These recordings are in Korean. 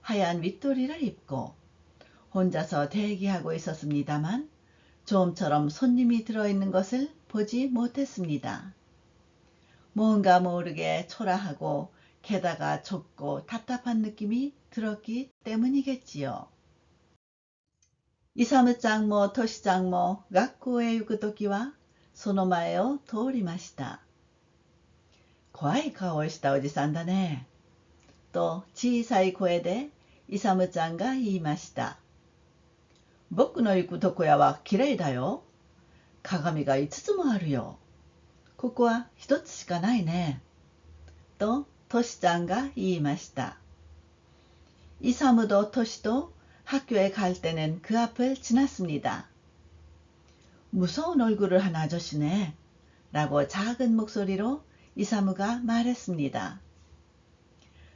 하얀 윗도리를 입고 혼자서 대기하고 있었습니다만 좀처럼 손님이 들어있는 것을 보지 못했습니다. 뭔가 모르게 초라하고 게다가 좁고 답답한 느낌이 들었기 때문이겠지요. イサムちゃんもトシちゃんも学校へ行くときはその前を通りました。怖い顔をしたおじさんだね。 と小さい声でイサムちゃんが言いました。僕の行く床屋は綺麗だよ。鏡が5つもあるよ。ここは一つしかないね。と、トシちゃんが言いました。イサムとトシと학교에 갈 때는 그 앞을 지났습니다. 무서운 얼굴을 한 아저씨네. 라고 작은 목소리로 이사무가 말했습니다.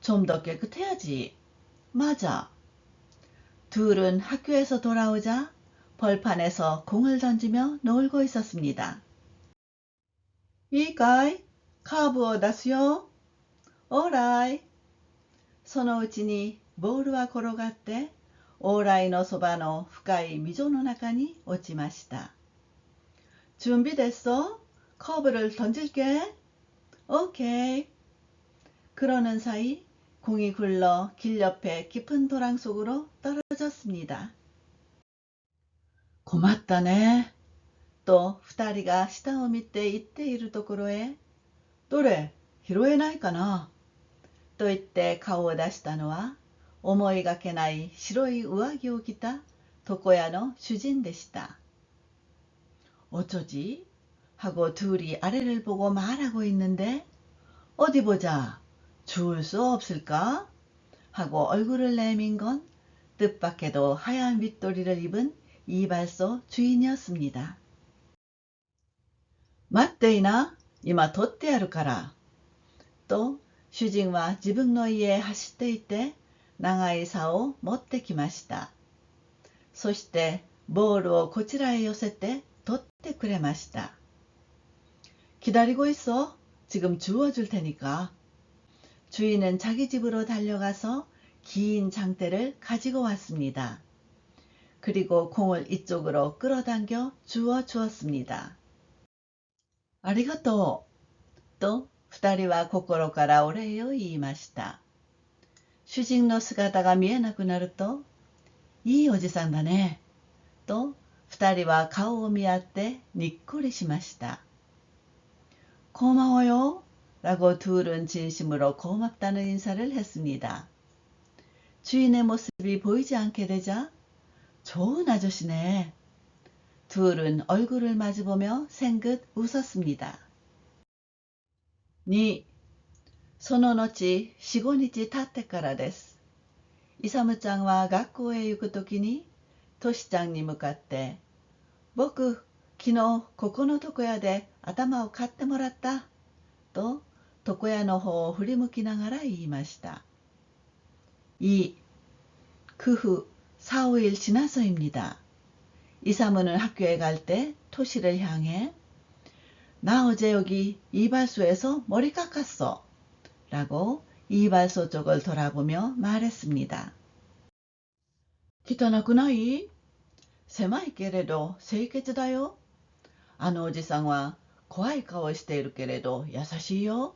좀 더 깨끗해야지. 맞아. 둘은 학교에서 돌아오자 벌판에서 공을 던지며 놀고 있었습니다. 이가이 카브 다스요. 오라이. 소노우치니 보루와 고로갔대 오라이 노소바노 후가이 미조노 나카니 오지마시다. 준비됐어? 커브를 던질게. 오케이. 그러는 사이 공이 굴러 길 옆에 깊은 도랑 속으로 떨어졌습니다. 고맙다네. 또二人が下を見て行っているところへ、どれ、拾えないかなと言って顔を出したのは、思いがけない白い上着を着た床屋の主人でした。어쩌지? 하고 둘이 아래를 보고 말하고 있는데, 어디 보자. 주울 수 없을까? 하고 얼굴을 내민 건 뜻밖에도 하얀 윗도리를 입은 이발소 주인이었습니다. 맞대이나 이마 덧대あるから。と主人は自分の家へ走っていって長い竿を持ってきました。そしてボールをこちらへ寄せて取ってくれました。기다리고 있어. 지금 주워줄 테니까. 주인은 자기 집으로 달려가서 긴 장대를 가지고 왔습니다. 그리고 공을 이쪽으로 끌어당겨 주워 주었습니다. 아리가또. 또 二人は心からお礼を言いました。主人の姿が見えなくなると、いいおじさんだね。と、二人は顔を見合ってにっこりしました。 고마워요. 라고 둘은 진심으로 고맙다는 인사를 했습니다. 주인의 모습이 보이지 않게 되자 좋은 아저씨네. 둘은 얼굴을 마주보며 생긋 웃었습니다. 2. その後、四五日経ってからです。イサムちゃんは学校へ行くときに、トシちゃんに向かって、僕、昨日ここの床屋で頭を買ってもらった。と、 床屋の方を振り向きながら言いました。いい。그 후、 4, 5일 지나서입니다. 이사무는 학교에 갈 때 토시를 향해 나 어제 여기 이발소에서 머리 깎았어. 라고 이발소 쪽을 돌아보며 말했습니다. 汚くない狭いけれど清潔だよ。あのおじさんは怖い顔しているけれど優しいよ。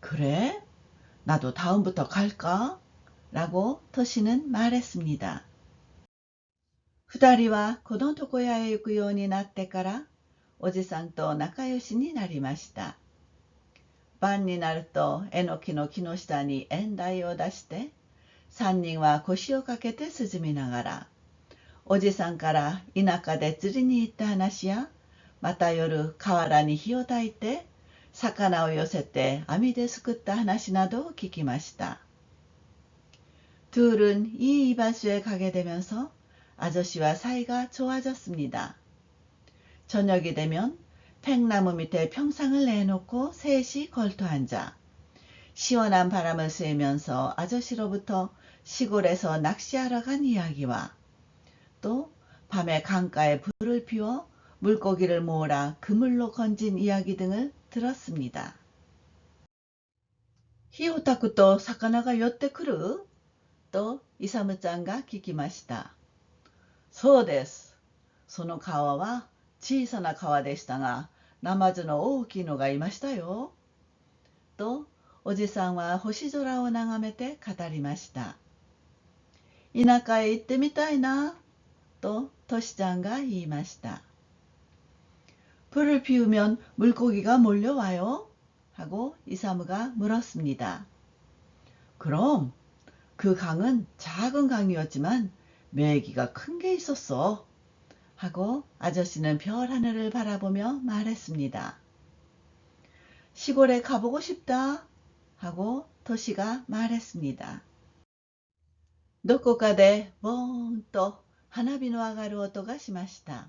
그래? 나도 다음부터 갈까? 라고 토시는 말했습니다. 二人はこの床屋へ行くようになってから、おじさんと仲良しになりました。晩になると、えのきの木の下に縁台を出して、三人は腰をかけて涼みながら、おじさんから田舎で釣りに行った話や、また夜河原に火を焚いて、 魚を寄せて網ですくった話などを聞きました。 둘은 이 이발소에 가게 되면서 아저씨와 사이가 좋아졌습니다. 저녁이 되면 팽나무 밑에 평상을 내놓고 셋이 걸터 앉아 시원한 바람을 쐬면서 아저씨로부터 시골에서 낚시하러 간 이야기와 또 밤에 강가에 불을 피워 물고기를 모으라 그물로 건진 이야기 등을 들었습니다. 히오타쿠 또 사카나가 요때 크루? とイサムちゃんが聞きました。そうです。その川は小さな川でしたが、ナマズの大きいのがいましたよ。と、おじさんは星空を眺めて語りました。田舎へ行ってみたいな。と、トシちゃんが言いました。 불을 피우면 물고기가 몰려와요? 하고 이사무가 물었습니다. 그럼 그 강은 작은 강이었지만 메기가 큰 게 있었어. 하고 아저씨는 별 하늘을 바라보며 말했습니다. 시골에 가보고 싶다. 하고 토시가 말했습니다. どこかでボーンと花火の上がる音がしました。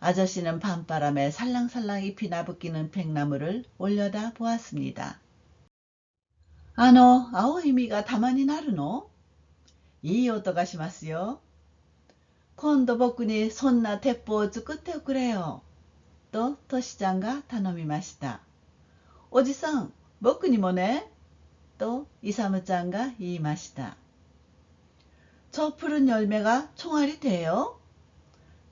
아저씨는 밤바람에 살랑살랑 잎이 나부끼는 백나무를 올려다 보았습니다. 아노, 아오 이미가 다만이 나르노? 이 오토가시마스요. 콘도 복군이 손나 대포즈 끝에 그래요. 또 토시장가 다노미마시다. 오지상, 복군이 뭐네? 또 이사무장가 이마시다. 저 푸른 열매가 총알이 돼요?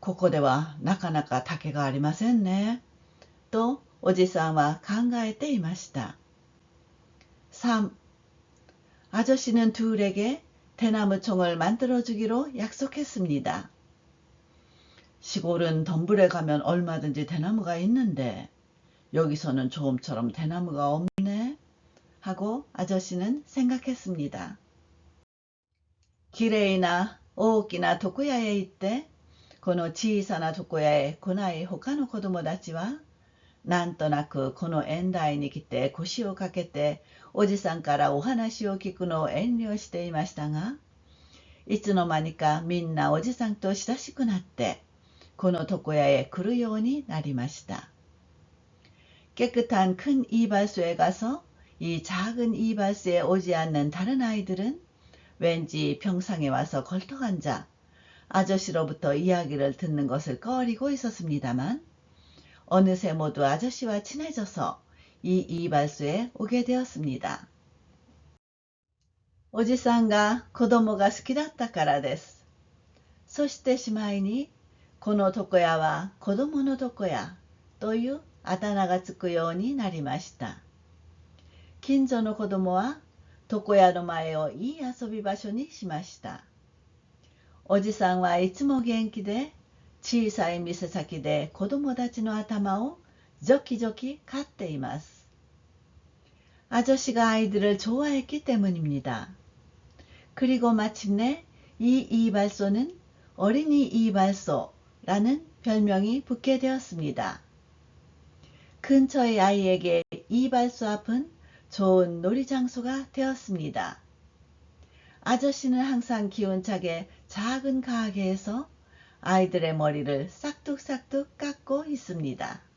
ここではなかなか竹がありませんね。とおじさんは考えていました。3. 아저씨는 둘에게 대나무총을 만들어주기로 약속했습니다. 시골은 덤불에 가면 얼마든지 대나무가 있는데 여기서는 좀처럼 대나무가 없네 하고 아저씨는 생각했습니다. 기레이나 오키나 도코야에 있대 この小さな床屋へ来ない他の子供たちはなんとなくこの縁台に来て腰をかけておじさんからお話を聞くのを遠慮していましたがいつの間にかみんなおじさんと親しくなってこの床屋へ来るようになりました。 깨끗한 큰 이발소에 가서 이 작은 이발소에 오지 않는 다른 아이들은 왠지 평상에 와서 걸터앉아 아저씨로부터 이야기를 듣는 것을 꺼리고 있었습니다만 어느새 모두 아저씨와 친해져서 이 이발소에 오게 되었습니다. おじさんが子供が好きだったからです。そしてしまいに、この床屋は子供の床屋というあだ名がつくようになりました。近所の子供は床屋の前をいい遊び場所にしました。 おじさんはいつも元気で、小さい店先で子供たちの頭をジョキジョキ飼っています。 아저씨가 아이들을 좋아했기 때문입니다. 그리고 마침내 이 이발소는 어린이 이발소라는 별명이 붙게 되었습니다. 근처의 아이에게 이발소 앞은 좋은 놀이장소가 되었습니다. 아저씨는 항상 기운차게 작은 가게에서 아이들의 머리를 싹둑싹둑 깎고 있습니다.